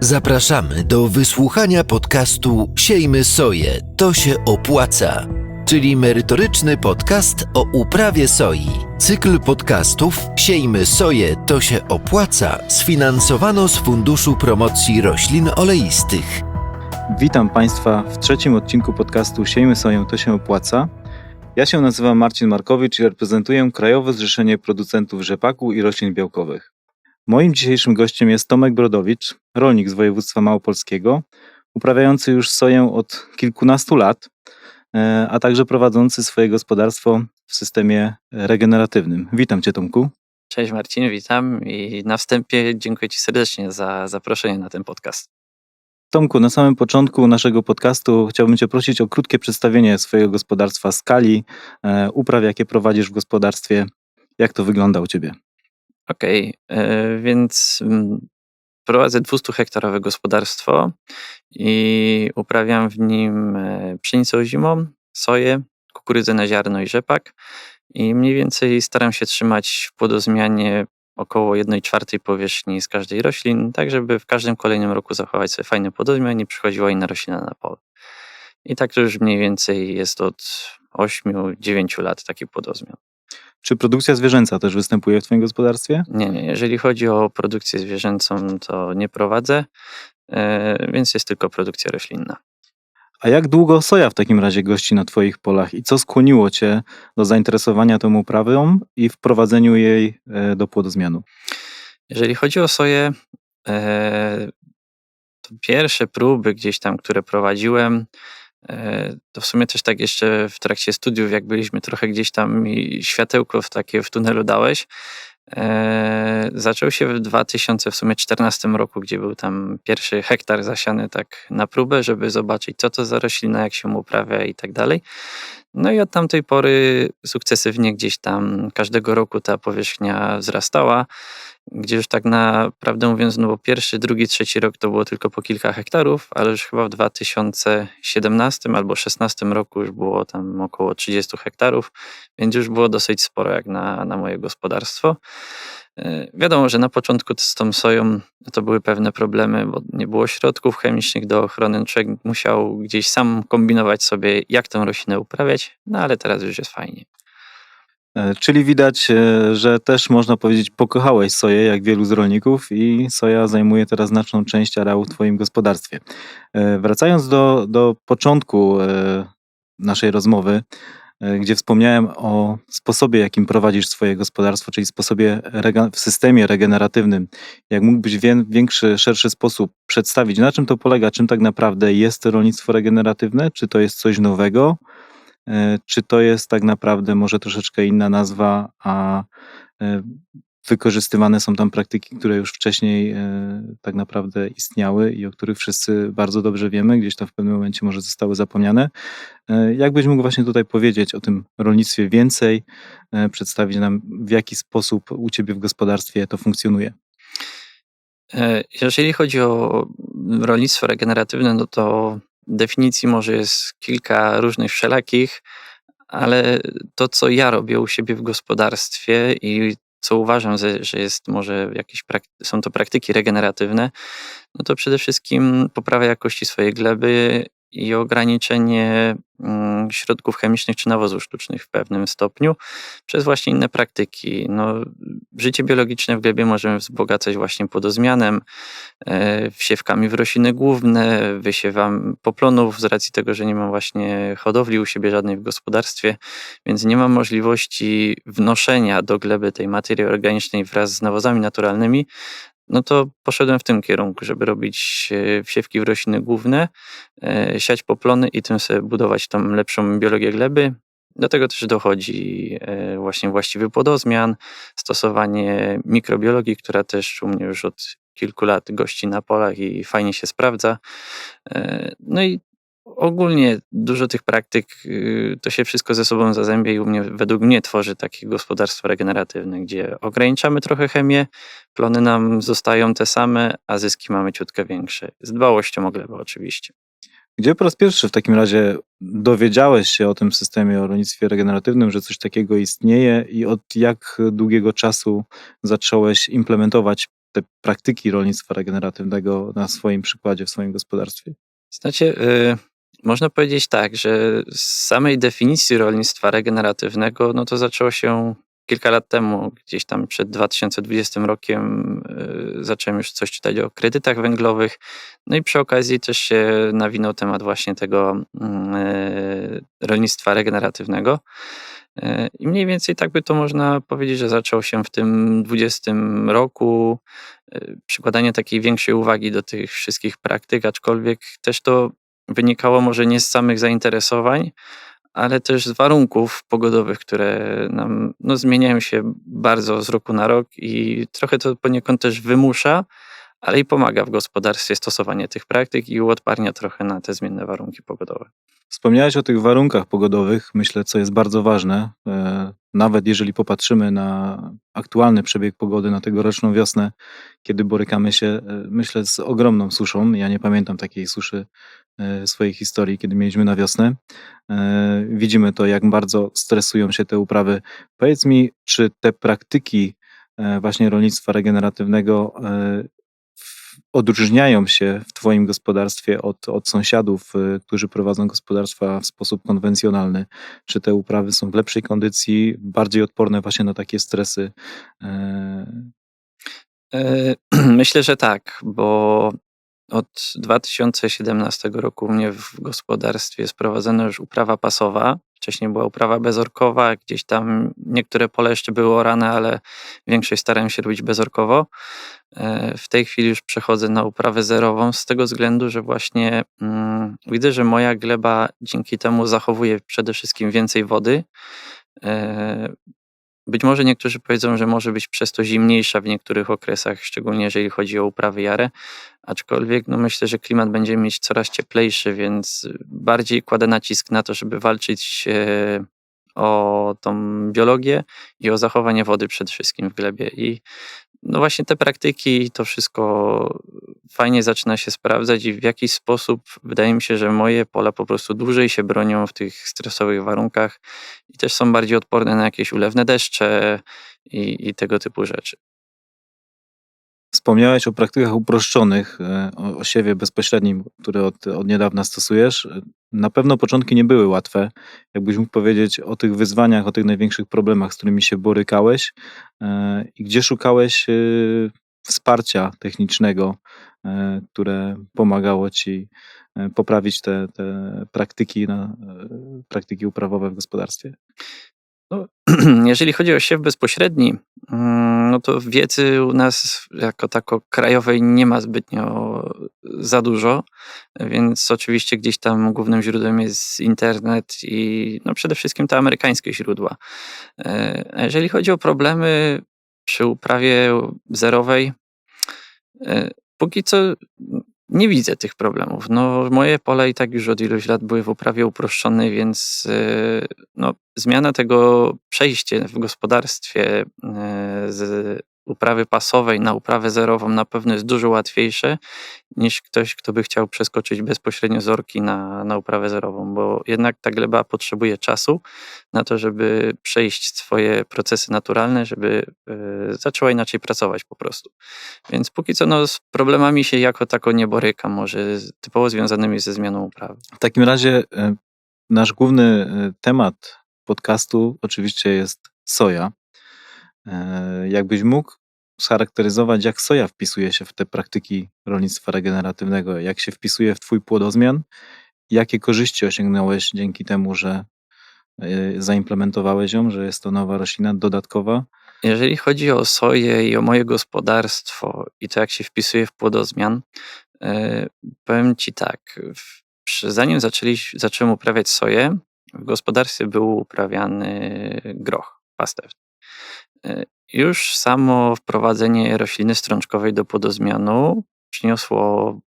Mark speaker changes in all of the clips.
Speaker 1: Zapraszamy do wysłuchania podcastu Siejmy Soję, to się opłaca, czyli merytoryczny podcast o uprawie soi. Cykl podcastów Siejmy Soję, to się opłaca sfinansowano z Funduszu Promocji Roślin Oleistych.
Speaker 2: Witam Państwa w trzecim odcinku podcastu Siejmy Soję, to się opłaca. Ja się nazywam Marcin Markowicz i reprezentuję Krajowe Zrzeszenie Producentów Rzepaku i Roślin Białkowych. Moim dzisiejszym gościem jest Tomek Brodowicz, rolnik z województwa małopolskiego, uprawiający już soję od kilkunastu lat, e, a także prowadzący swoje gospodarstwo w systemie regeneratywnym. Witam Cię Tomku.
Speaker 3: Cześć Marcin, witam i na wstępie dziękuję Ci serdecznie za zaproszenie na ten podcast.
Speaker 2: Tomku, na samym początku naszego podcastu chciałbym Cię prosić o krótkie przedstawienie swojego gospodarstwa, skali, e, upraw, jakie prowadzisz w gospodarstwie. Jak to wygląda u Ciebie?
Speaker 3: Okej, okay, więc mm, prowadzę 200-hektarowe gospodarstwo i uprawiam w nim e, pszenicę zimą, soję, kukurydzę na ziarno i rzepak. I mniej więcej staram się trzymać w płodozmianie około 1 czwartej powierzchni z każdej roślin, tak żeby w każdym kolejnym roku zachować sobie fajny płodozmian i przychodziła inna roślina na pole. I tak to już mniej więcej jest od 8-9 lat taki płodozmian.
Speaker 2: Czy produkcja zwierzęca też występuje w Twoim gospodarstwie?
Speaker 3: Nie, nie. Jeżeli chodzi o produkcję zwierzęcą, to nie prowadzę, e, więc jest tylko produkcja roślinna.
Speaker 2: A jak długo soja w takim razie gości na Twoich polach i co skłoniło Cię do zainteresowania tą uprawą i wprowadzeniu jej e, do płodozmianu?
Speaker 3: Jeżeli chodzi o soję, e, to pierwsze próby gdzieś tam, które prowadziłem, to w sumie też tak jeszcze w trakcie studiów, jak byliśmy trochę gdzieś tam i światełko w takie w tunelu dałeś, e, zaczął się w 2014 roku, gdzie był tam pierwszy hektar zasiany tak na próbę, żeby zobaczyć co to za roślina, jak się uprawia i tak dalej. No i od tamtej pory sukcesywnie gdzieś tam każdego roku ta powierzchnia wzrastała gdzie już tak naprawdę mówiąc, no bo pierwszy, drugi, trzeci rok to było tylko po kilka hektarów, ale już chyba w 2017 albo 2016 roku już było tam około 30 hektarów, więc już było dosyć sporo jak na, na moje gospodarstwo. E, wiadomo, że na początku z tą soją to były pewne problemy, bo nie było środków chemicznych do ochrony. Człowiek musiał gdzieś sam kombinować sobie, jak tę roślinę uprawiać, no ale teraz już jest fajnie.
Speaker 2: E, czyli widać, e, że też można powiedzieć, pokochałeś soję, jak wielu z rolników, i soja zajmuje teraz znaczną część areału w Twoim gospodarstwie. E, wracając do, do początku naszej rozmowy, gdzie wspomniałem o sposobie, jakim prowadzisz swoje gospodarstwo, czyli sposobie w systemie regeneratywnym. Jak mógłbyś w większy, szerszy sposób przedstawić, na czym to polega, czym tak naprawdę jest rolnictwo regeneratywne? Czy to jest coś nowego? E, czy to jest tak naprawdę może troszeczkę inna nazwa, a e, wykorzystywane są tam praktyki, które już wcześniej e, tak naprawdę istniały i o których wszyscy bardzo dobrze wiemy, gdzieś tam w pewnym momencie może zostały zapomniane. Jakbyś mógł właśnie tutaj powiedzieć o tym rolnictwie więcej, przedstawić nam w jaki sposób u Ciebie w gospodarstwie to funkcjonuje?
Speaker 3: Jeżeli chodzi o rolnictwo regeneratywne, no to definicji może jest kilka różnych wszelakich, ale to, co ja robię u siebie w gospodarstwie i co uważam, że jest może jakieś, są to praktyki regeneratywne, no to przede wszystkim poprawa jakości swojej gleby i ograniczenie mm, środków chemicznych czy nawozów sztucznych w pewnym stopniu przez właśnie inne praktyki. No, życie biologiczne w glebie możemy wzbogacać właśnie podozmianem, e, wsiewkami w rośliny główne, wysiewam poplonów z racji tego, że nie mam właśnie hodowli u siebie żadnej w gospodarstwie, więc nie mam możliwości wnoszenia do gleby tej materii organicznej wraz z nawozami naturalnymi, no to poszedłem w tym kierunku, żeby robić e, wsiewki w rośliny główne, e, siać poplony i tym sobie budować tą lepszą biologię gleby. Do tego też dochodzi e, właśnie właściwy płodozmian, stosowanie mikrobiologii, która też u mnie już od kilku lat gości na polach i fajnie się sprawdza. No i ogólnie dużo tych praktyk y, to się wszystko ze sobą zazębia i u mnie, według mnie tworzy takie gospodarstwo regeneratywne, gdzie ograniczamy trochę chemię, plony nam zostają te same, a zyski mamy ciutkę większe. Z dbałością o glebę oczywiście.
Speaker 2: Gdzie po raz pierwszy w takim razie dowiedziałeś się o tym systemie o rolnictwie regeneratywnym, że coś takiego istnieje i od jak długiego czasu zacząłeś implementować te praktyki rolnictwa regeneratywnego na swoim przykładzie, w swoim gospodarstwie?
Speaker 3: Znaczy, y, można powiedzieć tak, że z samej definicji rolnictwa regeneratywnego, no to zaczęło się kilka lat temu, gdzieś tam przed 2020 rokiem, y, zacząłem już coś czytać o kredytach węglowych. No i przy okazji też się nawinął temat właśnie tego mm, y, rolnictwa regeneratywnego. Y, I mniej więcej tak by to można powiedzieć, że zaczął się w tym 20 roku przykładanie takiej większej uwagi do tych wszystkich praktyk, aczkolwiek też to wynikało może nie z samych zainteresowań, ale też z warunków pogodowych, które nam no, zmieniają się bardzo z roku na rok i trochę to poniekąd też wymusza, ale i pomaga w gospodarstwie stosowanie tych praktyk i uodparnia trochę na te zmienne warunki pogodowe.
Speaker 2: Wspomniałeś o tych warunkach pogodowych, myślę, co jest bardzo ważne. E, nawet jeżeli popatrzymy na aktualny przebieg pogody, na tegoroczną wiosnę, kiedy borykamy się, e, myślę, z ogromną suszą. Ja nie pamiętam takiej suszy e, w swojej historii, kiedy mieliśmy na wiosnę. Widzimy to, jak bardzo stresują się te uprawy. Powiedz mi, czy te praktyki właśnie rolnictwa regeneratywnego odróżniają się w Twoim gospodarstwie od, od sąsiadów, y, którzy prowadzą gospodarstwa w sposób konwencjonalny? Czy te uprawy są w lepszej kondycji, bardziej odporne właśnie na takie stresy? E,
Speaker 3: e, myślę, że tak, bo od 2017 roku u mnie w gospodarstwie jest prowadzona już uprawa pasowa. Wcześniej była uprawa bezorkowa, gdzieś tam niektóre pole jeszcze były orane, ale większość starałem się robić bezorkowo. E, w tej chwili już przechodzę na uprawę zerową z tego względu, że właśnie mm, widzę, że moja gleba dzięki temu zachowuje przede wszystkim więcej wody. Być może niektórzy powiedzą, że może być przez to zimniejsza w niektórych okresach, szczególnie jeżeli chodzi o uprawy jare, aczkolwiek no myślę, że klimat będzie mieć coraz cieplejszy, więc bardziej kładę nacisk na to, żeby walczyć o tą biologię i o zachowanie wody przede wszystkim w glebie. I no właśnie te praktyki, to wszystko fajnie zaczyna się sprawdzać i w jakiś sposób wydaje mi się, że moje pola po prostu dłużej się bronią w tych stresowych warunkach i też są bardziej odporne na jakieś ulewne deszcze i, i tego typu rzeczy.
Speaker 2: Wspomniałeś o praktykach uproszczonych, e, o, o siewie bezpośrednim, które od, od niedawna stosujesz. Na pewno początki nie były łatwe. Jakbyś mógł powiedzieć o tych wyzwaniach, o tych największych problemach, z którymi się borykałeś e, i gdzie szukałeś e, wsparcia technicznego, które pomagało ci poprawić te, te praktyki, na, praktyki uprawowe w gospodarstwie?
Speaker 3: No, jeżeli chodzi o siew bezpośredni, mm, no to wiedzy u nas jako tako krajowej nie ma zbytnio za dużo, więc oczywiście gdzieś tam głównym źródłem jest internet i no przede wszystkim te amerykańskie źródła. E, jeżeli chodzi o problemy przy uprawie zerowej, e, póki co nie widzę tych problemów. No, moje pola i tak już od iluś lat były w uprawie uproszczonej, więc y, no, zmiana tego przejście w gospodarstwie y, z uprawy pasowej na uprawę zerową na pewno jest dużo łatwiejsze niż ktoś, kto by chciał przeskoczyć bezpośrednio z orki na, na uprawę zerową, bo jednak ta gleba potrzebuje czasu na to, żeby przejść swoje procesy naturalne, żeby y, zaczęła inaczej pracować po prostu. Więc póki co no, z problemami się jako tako nie borykam, może typowo związanymi ze zmianą uprawy.
Speaker 2: W takim razie y, nasz główny y, temat podcastu oczywiście jest soja. E, jakbyś mógł scharakteryzować, jak soja wpisuje się w te praktyki rolnictwa regeneratywnego, jak się wpisuje w Twój płodozmian, jakie korzyści osiągnąłeś dzięki temu, że e, zaimplementowałeś ją, że jest to nowa roślina dodatkowa?
Speaker 3: Jeżeli chodzi o soję i o moje gospodarstwo i to, jak się wpisuje w płodozmian, e, powiem Ci tak. Zanim zaczęli, zacząłem uprawiać soję, w gospodarstwie był uprawiany groch pastewny. Już samo wprowadzenie rośliny strączkowej do płodozmianu przyniosło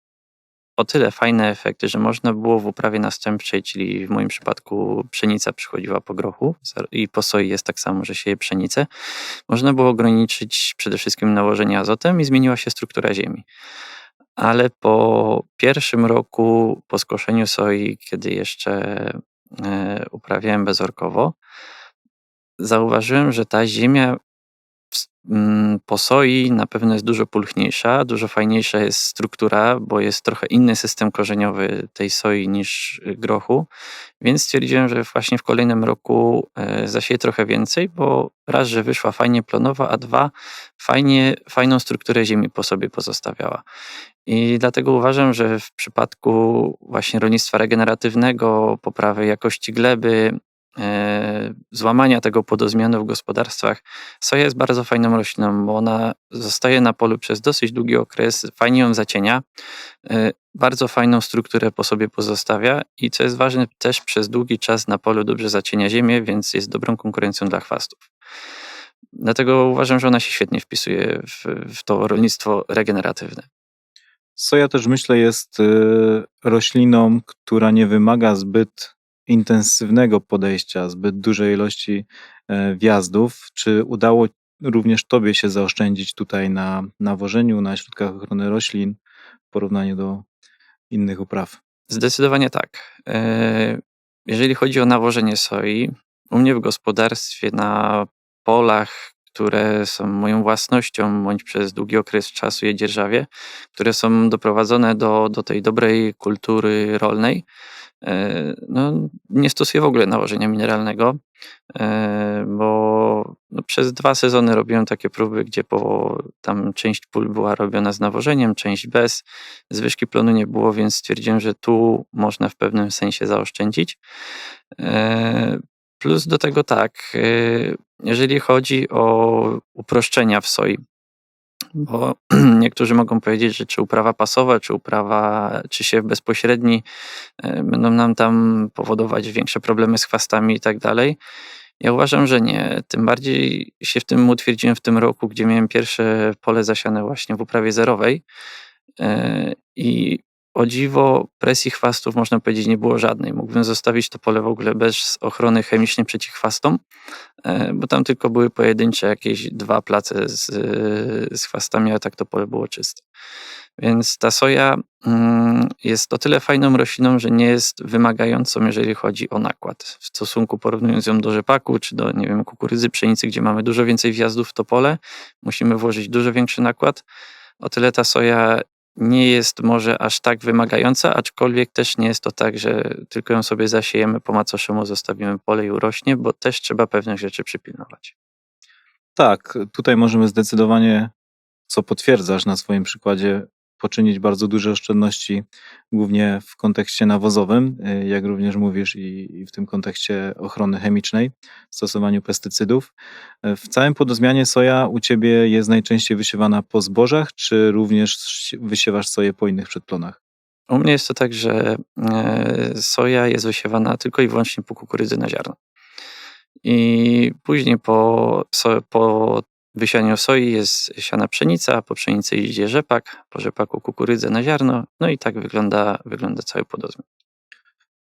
Speaker 3: o tyle fajne efekty, że można było w uprawie następczej, czyli w moim przypadku pszenica przychodziła po grochu i po soi jest tak samo, że sieje pszenicę, można było ograniczyć przede wszystkim nałożenie azotem i zmieniła się struktura ziemi. Ale po pierwszym roku po skoszeniu soi, kiedy jeszcze e, uprawiałem bezorkowo, zauważyłem, że ta ziemia po soi na pewno jest dużo pulchniejsza, dużo fajniejsza jest struktura, bo jest trochę inny system korzeniowy tej soi niż grochu, więc stwierdziłem, że właśnie w kolejnym roku e, zasieję trochę więcej, bo raz, że wyszła fajnie plonowa, a dwa, fajnie, fajną strukturę ziemi po sobie pozostawiała. I dlatego uważam, że w przypadku właśnie rolnictwa regeneratywnego, poprawy jakości gleby, złamania tego podozmianu w gospodarstwach, soja jest bardzo fajną rośliną, bo ona zostaje na polu przez dosyć długi okres, fajnie ją zacienia, e, bardzo fajną strukturę po sobie pozostawia i co jest ważne, też przez długi czas na polu dobrze zacienia ziemię, więc jest dobrą konkurencją dla chwastów. Dlatego uważam, że ona się świetnie wpisuje w, w to rolnictwo regeneratywne.
Speaker 2: Soja też myślę jest y, rośliną, która nie wymaga zbyt intensywnego podejścia, zbyt dużej ilości e, wjazdów. Czy udało również Tobie się zaoszczędzić tutaj na nawożeniu, na środkach ochrony roślin w porównaniu do innych upraw?
Speaker 3: Zdecydowanie tak. E, Jeżeli chodzi o nawożenie soi, u mnie w gospodarstwie na polach, które są moją własnością, bądź przez długi okres czasu je dzierżawię, które są doprowadzone do, do tej dobrej kultury rolnej, no, nie stosuję w ogóle nawożenia mineralnego, e, bo no, przez dwa sezony robiłem takie próby, gdzie po, tam część pól była robiona z nawożeniem, część bez. Zwyżki plonu nie było, więc stwierdziłem, że tu można w pewnym sensie zaoszczędzić. E, Plus do tego tak, jeżeli chodzi o uproszczenia w soi, bo niektórzy mogą powiedzieć, że czy uprawa pasowa, czy uprawa, czy siew bezpośredni y, będą nam tam powodować większe problemy z chwastami i tak dalej. Ja uważam, że nie. Tym bardziej się w tym utwierdziłem w tym roku, gdzie miałem pierwsze pole zasiane właśnie w uprawie zerowej. Y, I o dziwo, presji chwastów można powiedzieć nie było żadnej. Mógłbym zostawić to pole w ogóle bez ochrony chemicznej przeciw chwastom, e, bo tam tylko były pojedyncze jakieś dwa place z, z chwastami, a tak to pole było czyste. Więc ta soja mm, jest o tyle fajną rośliną, że nie jest wymagającą, jeżeli chodzi o nakład. W stosunku porównując ją do rzepaku, czy do, nie wiem, kukurydzy, pszenicy, gdzie mamy dużo więcej wjazdów w to pole, musimy włożyć dużo większy nakład. O tyle ta soja nie jest może aż tak wymagająca, aczkolwiek też nie jest to tak, że tylko ją sobie zasiejemy po macoszemu, zostawimy pole i urośnie, bo też trzeba pewnych rzeczy przypilnować.
Speaker 2: Tak, tutaj możemy zdecydowanie, co potwierdzasz na swoim przykładzie, poczynić bardzo duże oszczędności, głównie w kontekście nawozowym, y, jak również mówisz, i, w tym kontekście ochrony chemicznej, stosowaniu pestycydów. Y, W całym podozmianie soja u Ciebie jest najczęściej wysiewana po zbożach, czy również wysiewasz soję po innych przedplonach?
Speaker 3: U mnie jest to tak, że e, soja jest wysiewana tylko i wyłącznie po kukurydzy na ziarno. I później po, po wysianiu soi jest siana pszenica, po pszenicy idzie rzepak, po rzepaku kukurydzę na ziarno, no i tak wygląda, wygląda cały podozmian.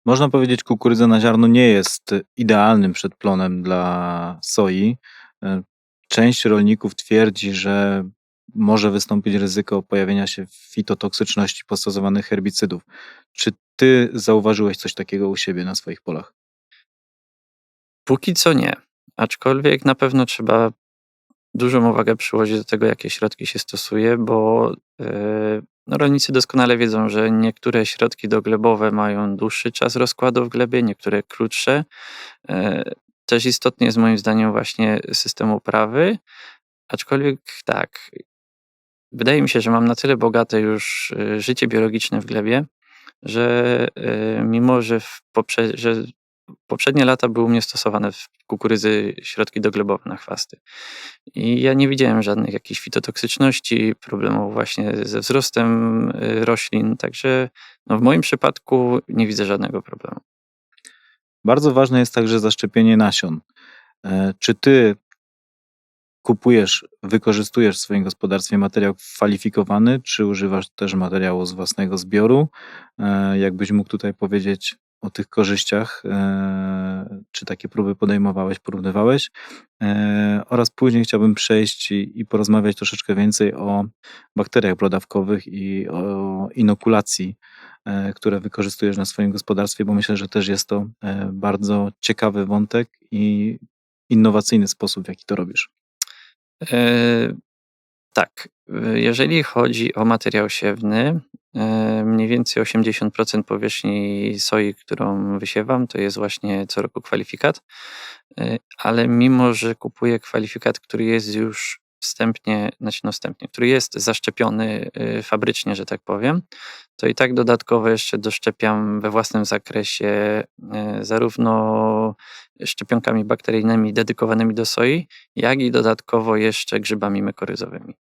Speaker 2: Można powiedzieć, kukurydza na ziarno nie jest idealnym przedplonem dla soi. E, Część rolników twierdzi, że może wystąpić ryzyko pojawienia się fitotoksyczności stosowanych herbicydów. Czy ty zauważyłeś coś takiego u siebie na swoich polach?
Speaker 3: Póki co nie, aczkolwiek na pewno trzeba dużą uwagę przyłożyć do tego, jakie środki się stosuje, bo yy, no, rolnicy doskonale wiedzą, że niektóre środki doglebowe mają dłuższy czas rozkładu w glebie, niektóre krótsze. Yy, też istotny jest moim zdaniem właśnie system uprawy, aczkolwiek tak, wydaje mi się, że mam na tyle bogate już y, życie biologiczne w glebie, że mimo, że, poprze- że poprzednie lata były u mnie stosowane w kukurydzy środki doglebowe na chwasty. I ja nie widziałem żadnych jakichś fitotoksyczności, problemów właśnie ze wzrostem y, roślin, także no w moim przypadku nie widzę żadnego problemu.
Speaker 2: Bardzo ważne jest także zaszczepienie nasion. E, Czy ty kupujesz, wykorzystujesz w swoim gospodarstwie materiał kwalifikowany, czy używasz też materiału z własnego zbioru? E, Jakbyś mógł tutaj powiedzieć o tych korzyściach, e, czy takie próby podejmowałeś, porównywałeś? E, Oraz później chciałbym przejść i, porozmawiać troszeczkę więcej o bakteriach brodawkowych i o inokulacji, e, które wykorzystujesz na swoim gospodarstwie, bo myślę, że też jest to bardzo ciekawy wątek i innowacyjny sposób, w jaki to robisz.
Speaker 3: E, tak, jeżeli chodzi o materiał siewny, mniej więcej 80% powierzchni soi, którą wysiewam, to jest właśnie co roku kwalifikat, E, ale mimo, że kupuję kwalifikat, który jest już wstępnie, znaczy no który jest zaszczepiony e, fabrycznie, że tak powiem, to i tak dodatkowo jeszcze doszczepiam we własnym zakresie e, zarówno szczepionkami bakteryjnymi dedykowanymi do soi, jak i dodatkowo jeszcze grzybami mykoryzowymi.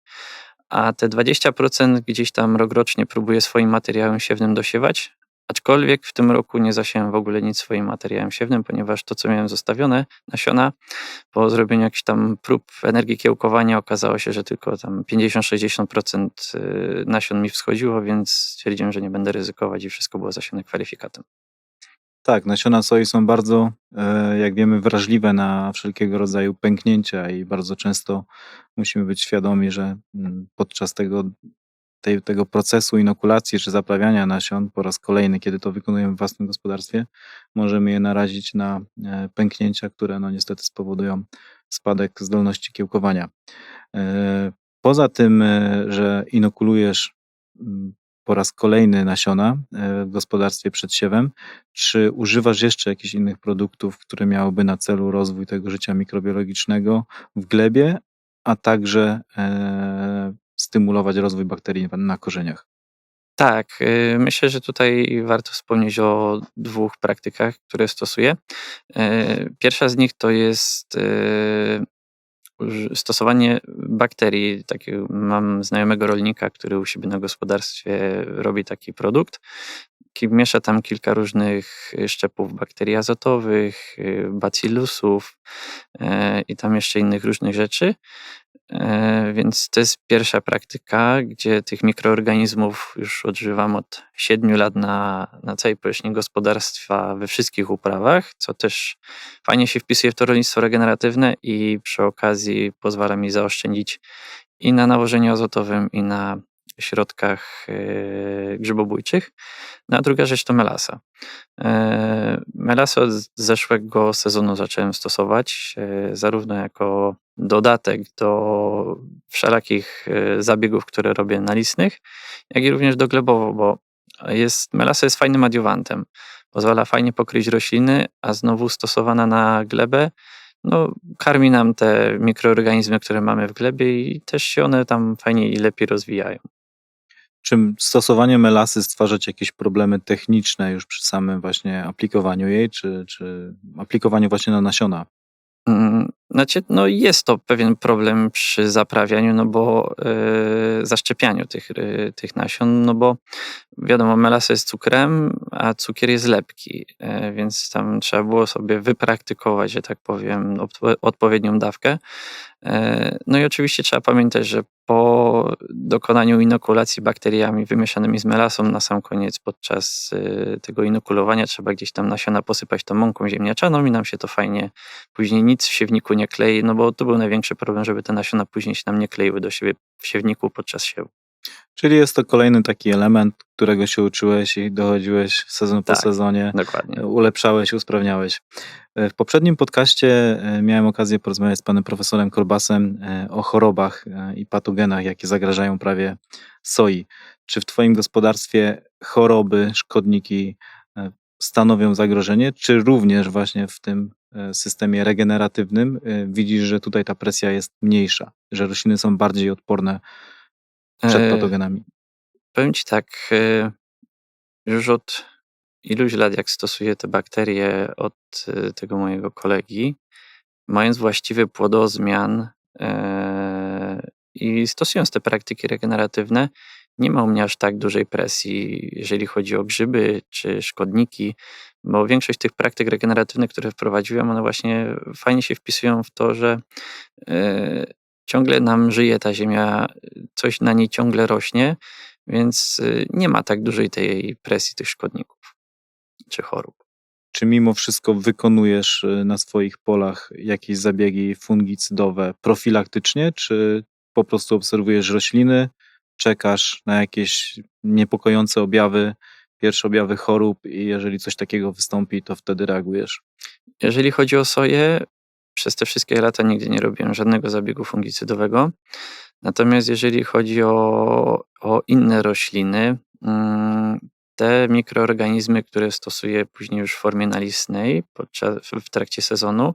Speaker 3: A te 20% gdzieś tam rokrocznie próbuję swoim materiałem siewnym dosiewać, aczkolwiek w tym roku nie zasiałem w ogóle nic swoim materiałem siewnym, ponieważ to, co miałem zostawione, nasiona, po zrobieniu jakichś tam prób energii kiełkowania okazało się, że tylko tam 50-60% y, nasion mi wschodziło, więc stwierdziłem, że nie będę ryzykować i wszystko było zasiane kwalifikatem.
Speaker 2: Tak, nasiona soi są bardzo, e, jak wiemy, wrażliwe na wszelkiego rodzaju pęknięcia i bardzo często musimy być świadomi, że mm, podczas tego, tej, tego procesu inokulacji czy zaprawiania nasion po raz kolejny, kiedy to wykonujemy w własnym gospodarstwie, możemy je narazić na e, pęknięcia, które no niestety spowodują spadek zdolności kiełkowania. E, Poza tym, że inokulujesz mm, po raz kolejny nasiona e, w gospodarstwie przed siewem, czy używasz jeszcze jakichś innych produktów, które miałyby na celu rozwój tego życia mikrobiologicznego w glebie, a także e, stymulować rozwój bakterii na korzeniach?
Speaker 3: Tak, y, myślę, że tutaj warto wspomnieć o dwóch praktykach, które stosuję. E, Pierwsza z nich to jest y, stosowanie bakterii. Takiego, mam znajomego rolnika, który u siebie na gospodarstwie robi taki produkt. Miesza tam kilka różnych y, szczepów bakterii azotowych, y, bacillusów e, i tam jeszcze innych różnych rzeczy. E, Więc to jest pierwsza praktyka, gdzie tych mikroorganizmów już odżywam od 7 lat na, na całej powierzchni gospodarstwa we wszystkich uprawach, co też fajnie się wpisuje w to rolnictwo regeneratywne i przy okazji pozwala mi zaoszczędzić i na nawożeniu azotowym, i na środkach e, grzybobójczych. No a druga rzecz to melasa. E, Melasę od zeszłego sezonu zacząłem stosować, zarówno jako dodatek do wszelakich e, zabiegów, które robię na listnych, jak i również do glebowo, bo jest, melasa jest fajnym adiuwantem. Pozwala fajnie pokryć rośliny, a znowu stosowana na glebę, no, karmi nam te mikroorganizmy, które mamy w glebie i też się one tam fajnie i lepiej rozwijają.
Speaker 2: Czy stosowanie melasy stwarza ci jakieś problemy techniczne już przy samym właśnie aplikowaniu jej, czy, czy aplikowaniu właśnie na nasiona?
Speaker 3: Mm, Znaczy, no jest to pewien problem przy zaprawianiu, no bo yy, zaszczepianiu tych, yy, tych nasion, no bo wiadomo, melasa jest cukrem, a cukier jest lepki, yy, więc tam trzeba było sobie wypraktykować, że tak powiem, odpo- odpowiednią dawkę. Yy, No i oczywiście trzeba pamiętać, że po dokonaniu inokulacji bakteriami wymieszanymi z melasą na sam koniec podczas yy, tego inokulowania trzeba gdzieś tam nasiona posypać tą mąką ziemniaczaną i nam się to fajnie później nic w siewniku nie klei, no bo to był największy problem, żeby te nasiona później się nam nie kleiły do siebie w siewniku podczas siewu.
Speaker 2: Czyli jest to kolejny taki element, którego się uczyłeś i dochodziłeś sezon po
Speaker 3: Tak.
Speaker 2: sezonie,
Speaker 3: Dokładnie.
Speaker 2: ulepszałeś, usprawniałeś. E, W poprzednim podcaście e, miałem okazję porozmawiać z panem profesorem Korbasem e, o chorobach i patogenach, jakie zagrażają prawie soi. Czy w twoim gospodarstwie choroby, szkodniki stanowią zagrożenie, czy również właśnie w tym systemie regeneratywnym widzisz, że tutaj ta presja jest mniejsza, że rośliny są bardziej odporne przed
Speaker 3: E,
Speaker 2: patogenami?
Speaker 3: Powiem ci tak, e, już od iluś lat, jak stosuję te bakterie od e, tego mojego kolegi, mając właściwy płodozmian i stosując te praktyki regeneratywne, nie ma u mnie aż tak dużej presji, jeżeli chodzi o grzyby czy szkodniki, bo większość tych praktyk regeneratywnych, które wprowadziłem, one właśnie fajnie się wpisują w to, że ciągle nam żyje ta ziemia, coś na niej ciągle rośnie, więc y, nie ma tak dużej tej presji tych szkodników czy chorób.
Speaker 2: Czy mimo wszystko wykonujesz y, na swoich polach jakieś zabiegi fungicydowe profilaktycznie, czy po prostu obserwujesz rośliny, czekasz na jakieś niepokojące objawy, pierwsze objawy chorób i jeżeli coś takiego wystąpi, to wtedy reagujesz?
Speaker 3: Jeżeli chodzi o soję, przez te wszystkie lata nigdy nie robiłem żadnego zabiegu fungicydowego. Natomiast jeżeli chodzi o, o inne rośliny, mm, te mikroorganizmy, które stosuję później już w formie nalistnej podczas, w trakcie sezonu,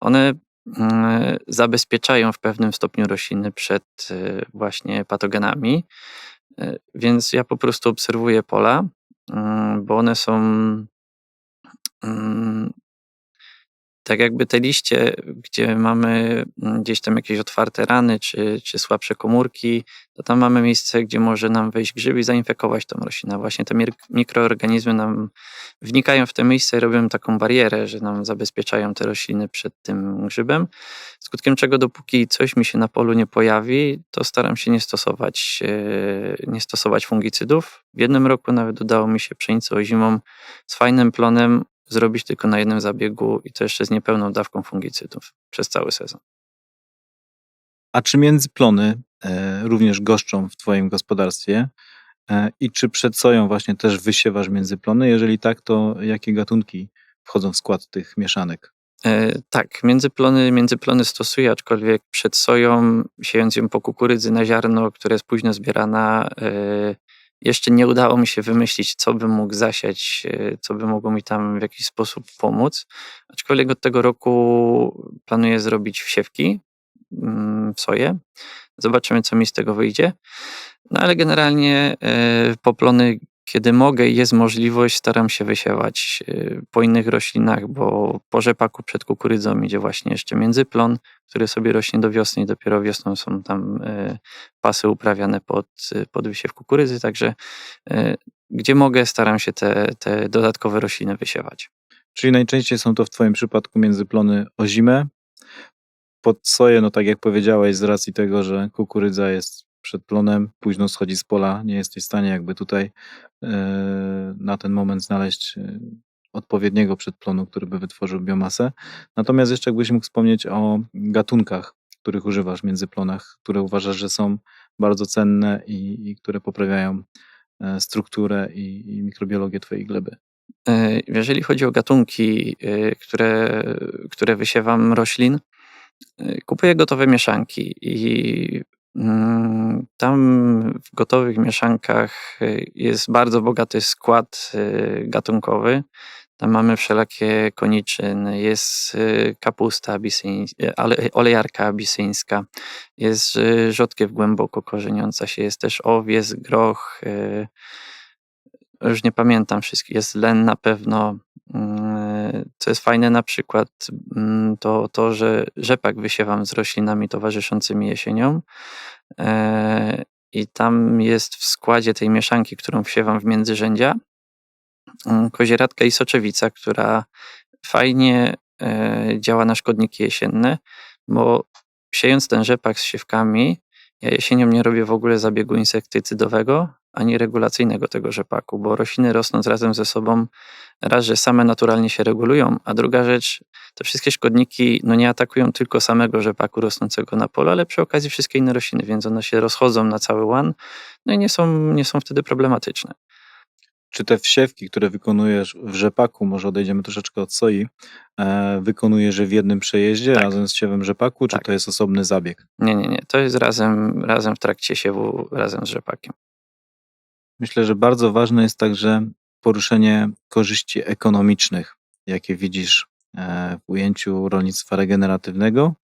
Speaker 3: one mm, zabezpieczają w pewnym stopniu rośliny przed y, właśnie patogenami. Y, Więc ja po prostu obserwuję pola, mm, bo one są tak jakby te liście, gdzie mamy mm, gdzieś tam jakieś otwarte rany czy, czy słabsze komórki, to tam mamy miejsce, gdzie może nam wejść grzyb i zainfekować tą roślinę. Właśnie te mikroorganizmy nam wnikają w te miejsce i robią taką barierę, że nam zabezpieczają te rośliny przed tym grzybem. Skutkiem czego dopóki coś mi się na polu nie pojawi, to staram się nie stosować, e, nie stosować fungicydów. W jednym roku nawet udało mi się pszenicę zimą z fajnym plonem zrobić tylko na jednym zabiegu i to jeszcze z niepełną dawką fungicydów przez cały sezon.
Speaker 2: A czy międzyplony e, również goszczą w Twoim gospodarstwie? E, I czy przed soją właśnie też wysiewasz międzyplony? Jeżeli tak, to jakie gatunki wchodzą w skład tych mieszanek?
Speaker 3: E, tak, międzyplony, międzyplony stosuję, aczkolwiek przed soją, siejąc ją po kukurydzy na ziarno, które jest późno zbierana, jeszcze nie udało mi się wymyślić, co bym mógł zasiać, e, co by mogło mi tam w jakiś sposób pomóc. Aczkolwiek od tego roku planuję zrobić wsiewki mm, w soję. Zobaczymy, co mi z tego wyjdzie. No ale generalnie e, poplony, kiedy mogę i jest możliwość, staram się wysiewać e, po innych roślinach, bo po rzepaku przed kukurydzą idzie właśnie jeszcze międzyplon, który sobie rośnie do wiosny i dopiero wiosną są tam e, pasy uprawiane pod, pod wysiew kukurydzy, także gdzie mogę, staram się te, te dodatkowe rośliny wysiewać.
Speaker 2: Czyli najczęściej są to w Twoim przypadku międzyplony o zimę. Pod soję, no tak jak powiedziałeś, z racji tego, że kukurydza jest przed plonem, późno schodzi z pola, nie jesteś w stanie jakby tutaj e, na ten moment znaleźć e, odpowiedniego przedplonu, który by wytworzył biomasę. Natomiast jeszcze jakbyś mógł wspomnieć o gatunkach, których używasz w międzyplonach, które uważasz, że są bardzo cenne i, i które poprawiają e, strukturę i, i mikrobiologię Twojej gleby.
Speaker 3: Jeżeli chodzi o gatunki, które, które wysiewam roślin, kupuję gotowe mieszanki i tam w gotowych mieszankach e, jest bardzo bogaty skład e, gatunkowy. Tam mamy wszelakie koniczyny, jest e, kapusta abisyńska, olejarka abisyńska, jest rzodkiew głęboko korzeniąca się, jest też owies, groch, już nie pamiętam wszystkich, jest len na pewno. Co jest fajne na przykład, mm, to to, że rzepak wysiewam z roślinami towarzyszącymi jesienią e, i tam jest w składzie tej mieszanki, którą wsiewam w międzyrzędzia, mm, kozieradka i soczewica, która fajnie e, działa na szkodniki jesienne, bo siejąc ten rzepak z siewkami, ja jesienią nie robię w ogóle zabiegu insektycydowego ani regulacyjnego tego rzepaku, bo rośliny rosnąc razem ze sobą, raz, że same naturalnie się regulują, a druga rzecz, te wszystkie szkodniki no nie atakują tylko samego rzepaku rosnącego na polu, ale przy okazji wszystkie inne rośliny, więc one się rozchodzą na cały łan, no i nie są, nie są wtedy problematyczne.
Speaker 2: Czy te wsiewki, które wykonujesz w rzepaku, może odejdziemy troszeczkę od soi, e, wykonujesz je w jednym przejeździe
Speaker 3: Tak.
Speaker 2: razem z siewem rzepaku, czy
Speaker 3: Tak.
Speaker 2: to jest osobny zabieg?
Speaker 3: Nie, nie, nie, to jest razem, razem w trakcie siewu, razem z rzepakiem.
Speaker 2: Myślę, że bardzo ważne jest także poruszenie korzyści ekonomicznych, jakie widzisz e, w ujęciu rolnictwa regeneratywnego,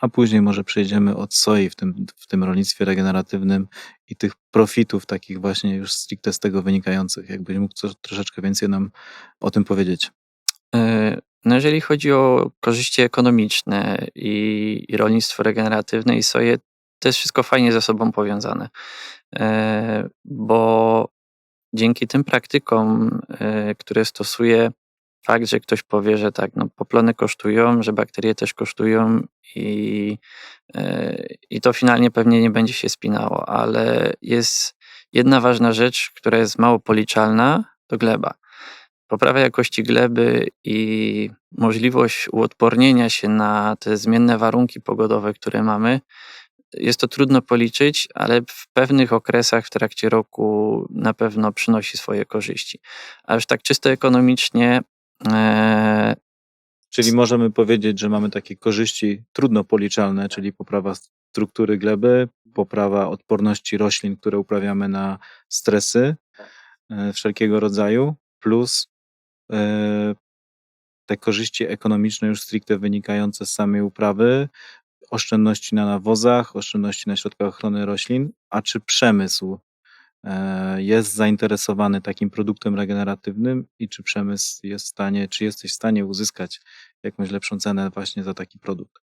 Speaker 2: a później może przejdziemy od soi w tym, w tym rolnictwie regeneratywnym i tych profitów takich właśnie już stricte z tego wynikających. Jakbyś mógł co, troszeczkę więcej nam o tym powiedzieć.
Speaker 3: E, No jeżeli chodzi o korzyści ekonomiczne i, i rolnictwo regeneratywne i soję, to jest wszystko fajnie ze sobą powiązane, bo dzięki tym praktykom, e, które stosuję, fakt, że ktoś powie, że tak, no poplony kosztują, że bakterie też kosztują i, e, i to finalnie pewnie nie będzie się spinało, ale jest jedna ważna rzecz, która jest mało policzalna, to gleba. Poprawa jakości gleby i możliwość uodpornienia się na te zmienne warunki pogodowe, które mamy, jest to trudno policzyć, ale w pewnych okresach w trakcie roku na pewno przynosi swoje korzyści. A już tak czysto ekonomicznie, e,
Speaker 2: Czyli możemy powiedzieć, że mamy takie korzyści trudno policzalne, czyli poprawa struktury gleby, poprawa odporności roślin, które uprawiamy na stresy e, wszelkiego rodzaju, plus e, te korzyści ekonomiczne już stricte wynikające z samej uprawy, oszczędności na nawozach, oszczędności na środkach ochrony roślin, a czy przemysł e, jest zainteresowany takim produktem regeneratywnym i czy przemysł jest w stanie, czy jesteś w stanie uzyskać jakąś lepszą cenę właśnie za taki produkt?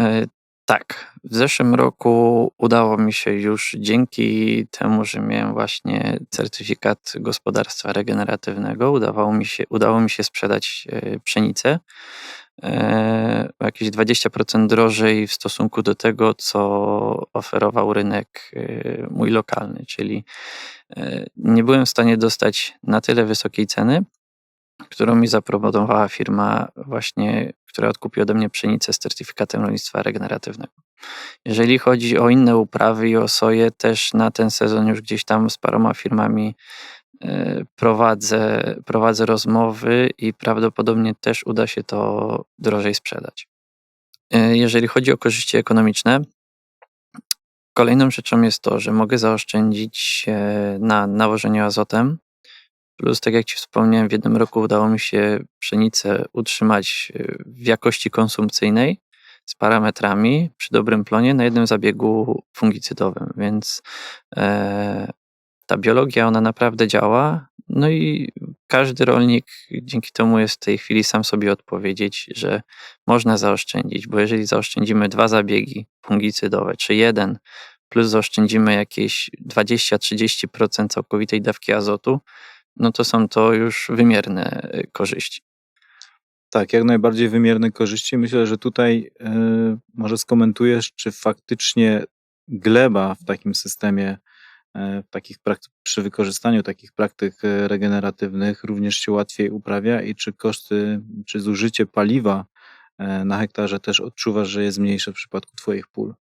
Speaker 3: E, tak, w zeszłym roku udało mi się już dzięki temu, że miałem właśnie certyfikat gospodarstwa regeneratywnego, mi się, udało mi się sprzedać e, pszenicę jakieś 20% drożej w stosunku do tego, co oferował rynek e, mój lokalny, czyli e, nie byłem w stanie dostać na tyle wysokiej ceny, którą mi zaproponowała firma właśnie, która odkupiła ode mnie pszenicę z certyfikatem rolnictwa regeneratywnego. Jeżeli chodzi o inne uprawy i o soję, też na ten sezon już gdzieś tam z paroma firmami e, prowadzę, prowadzę rozmowy i prawdopodobnie też uda się to drożej sprzedać. E, Jeżeli chodzi o korzyści ekonomiczne, kolejną rzeczą jest to, że mogę zaoszczędzić e, na nawożeniu azotem, Plus, tak jak Ci wspomniałem, w jednym roku udało mi się pszenicę utrzymać y, w jakości konsumpcyjnej z parametrami przy dobrym plonie na jednym zabiegu fungicydowym, więc e, ta biologia ona naprawdę działa. No i każdy rolnik dzięki temu jest w tej chwili sam sobie odpowiedzieć, że można zaoszczędzić, bo jeżeli zaoszczędzimy dwa zabiegi fungicydowe, czy jeden, plus zaoszczędzimy jakieś 20-30% całkowitej dawki azotu, no to są to już wymierne y, korzyści.
Speaker 2: Tak, jak najbardziej wymierne korzyści. Myślę, że tutaj y, może skomentujesz, czy faktycznie gleba w takim systemie, y, takich przy wykorzystaniu takich praktyk e, regeneratywnych również się łatwiej uprawia i czy koszty, czy zużycie paliwa y, na hektarze też odczuwasz, że jest mniejsze w przypadku Twoich pól?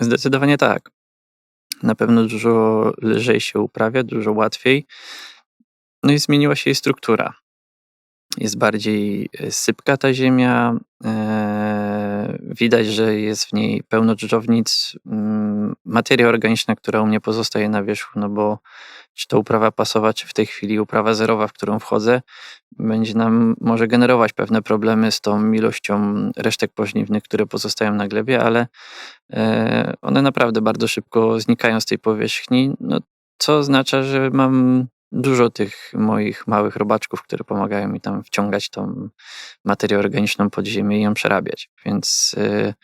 Speaker 3: Zdecydowanie tak. Na pewno dużo lżej się uprawia, dużo łatwiej. No i zmieniła się jej struktura. Jest bardziej e, sypka ta ziemia. E, widać, że jest w niej pełno dżdżownic. Mm, materia organiczna, która u mnie pozostaje na wierzchu, no bo czy to uprawa pasowa, czy w tej chwili uprawa zerowa, w którą wchodzę, będzie nam może generować pewne problemy z tą ilością resztek pożniwnych, które pozostają na glebie, ale e, one naprawdę bardzo szybko znikają z tej powierzchni, no, co oznacza, że mam dużo tych moich małych robaczków, które pomagają mi tam wciągać tą materię organiczną pod ziemię i ją przerabiać. Więc y,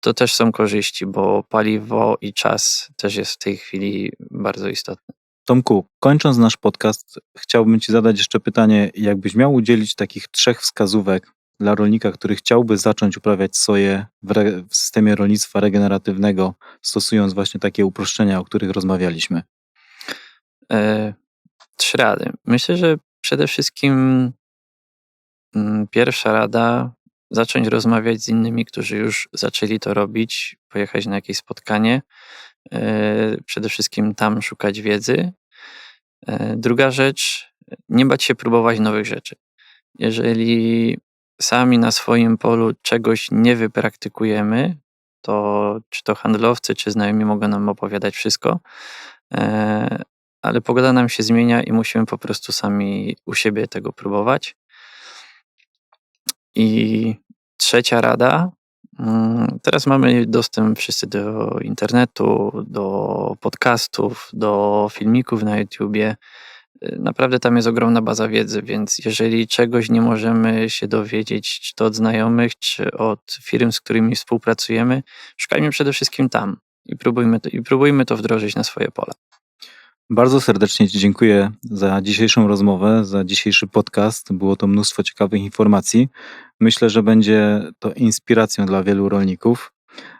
Speaker 3: to też są korzyści, bo paliwo i czas też jest w tej chwili bardzo istotny.
Speaker 2: Tomku, kończąc nasz podcast, chciałbym Ci zadać jeszcze pytanie, jakbyś miał udzielić takich trzech wskazówek dla rolnika, który chciałby zacząć uprawiać soję w, re- w systemie rolnictwa regeneratywnego, stosując właśnie takie uproszczenia, o których rozmawialiśmy?
Speaker 3: E, trzy rady. Myślę, że przede wszystkim mm, pierwsza rada zacząć rozmawiać z innymi, którzy już zaczęli to robić, pojechać na jakieś spotkanie, e, przede wszystkim tam szukać wiedzy. E, druga rzecz, nie bać się próbować nowych rzeczy. Jeżeli sami na swoim polu czegoś nie wypraktykujemy, to czy to handlowcy, czy znajomi mogą nam opowiadać wszystko, e, ale pogoda nam się zmienia i musimy po prostu sami u siebie tego próbować. I trzecia rada. mm, Teraz mamy dostęp wszyscy do internetu, do podcastów, do filmików na YouTubie. Y, Naprawdę tam jest ogromna baza wiedzy, więc jeżeli czegoś nie możemy się dowiedzieć, czy to od znajomych, czy od firm, z którymi współpracujemy, szukajmy przede wszystkim tam i próbujmy to, i próbujmy to wdrożyć na swoje pola.
Speaker 2: Bardzo serdecznie Ci dziękuję za dzisiejszą rozmowę, za dzisiejszy podcast. Było to mnóstwo ciekawych informacji. Myślę, że będzie to inspiracją dla wielu rolników,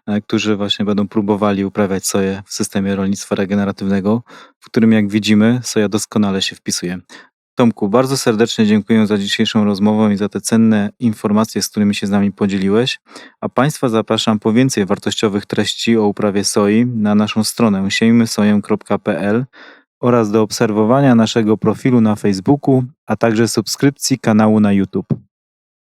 Speaker 2: e, którzy właśnie będą próbowali uprawiać soję w systemie rolnictwa regeneratywnego, w którym, jak widzimy, soja doskonale się wpisuje. Tomku, bardzo serdecznie dziękuję za dzisiejszą rozmowę i za te cenne informacje, z którymi się z nami podzieliłeś. A Państwa zapraszam po więcej wartościowych treści o uprawie soi na naszą stronę siejmysoję.pl oraz do obserwowania naszego profilu na Facebooku, a także subskrypcji kanału na YouTube.